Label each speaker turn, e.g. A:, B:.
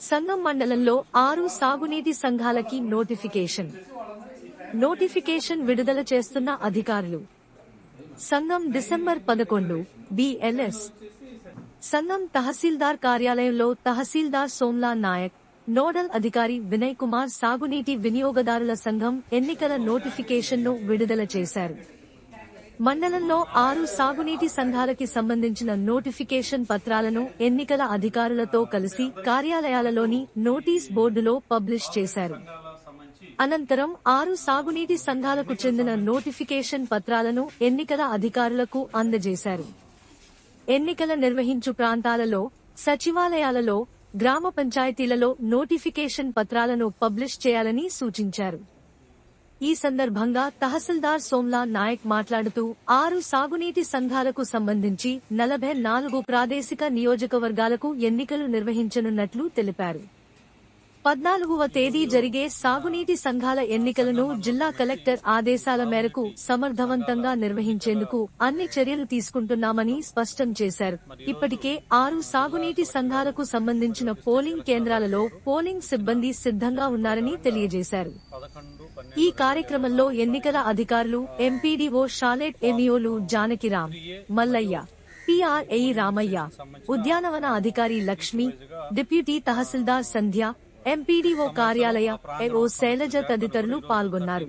A: సంగం మండలంలో ఆరు సాగునీటి సంఘాలకి నోటిఫికేషన్. నోటిఫికేషన్ విడుదల చేస్తున్న అధికారులు. సంఘం డిసెంబర్ పదకొండు బిఎల్ఎస్ సంఘం తహసీల్దార్ కార్యాలయంలో తహసీల్దార్ సోమ్లా నాయక్ నోడల్ అధికారి వినయ్ కుమార్ సాగునీటి వినియోగదారుల సంఘం ఎన్నికల నోటిఫికేషన్ను విడుదల చేశారు. మండలంలో ఆరు సాగునీటి సంఘాలకి సంబంధించిన నోటిఫికేషన్ పత్రాలను ఎన్నికల అధికారులతో కలిసి కార్యాలయాలలోని నోటీస్ బోర్డులో పబ్లిష్ చేశారు. అనంతరం ఆరు సాగునీటి సంఘాలకు చెందిన నోటిఫికేషన్ పత్రాలను ఎన్నికల అధికారులకు అందజేశారు. ఎన్నికల నిర్వహించు ప్రాంతాలలో సచివాలయాలలో గ్రామ పంచాయతీలలో నోటిఫికేషన్ పత్రాలను పబ్లిష్ చేయాలని సూచించారు. ఈ సందర్భంగా తహసీల్దార్ సోమ్లా నాయక్ మాట్లాడుతూ ఆరు సాగునీటి సంఘాలకు సంబంధించి నలభై నాలుగు ప్రాదేశిక నియోజకవర్గాలకు ఎన్నికలు నిర్వహించనున్నట్లు తెలిపారు. పద్నాలుగవ తేదీ జరిగే సాగునీటి సంఘాల ఎన్నికలను జిల్లా కలెక్టర్ ఆదేశాల మేరకు సమర్థవంతంగా నిర్వహించేందుకు అన్ని చర్యలు తీసుకుంటున్నామని స్పష్టం చేశారు. ఇప్పటికే ఆరు సాగునీటి సంఘాలకు సంబంధించిన పోలింగ్ కేంద్రాలలో పోలింగ్ సిబ్బంది సిద్ధంగా ఉన్నారని తెలియజేశారు. ఈ కార్యక్రమంలో ఎన్నికల అధికారులు ఎంపీడీఓ షాలెట్ ఎమియోలు జానకిరాం మల్లయ్య పిఆర్ఏ రామయ్య ఉద్యానవన అధికారి లక్ష్మి డిప్యూటీ తహసీల్దార్ సంధ్య ఎంపీడీఓ కార్యాలయ ఏఓ శైలజ తదితరులు పాల్గొన్నారు.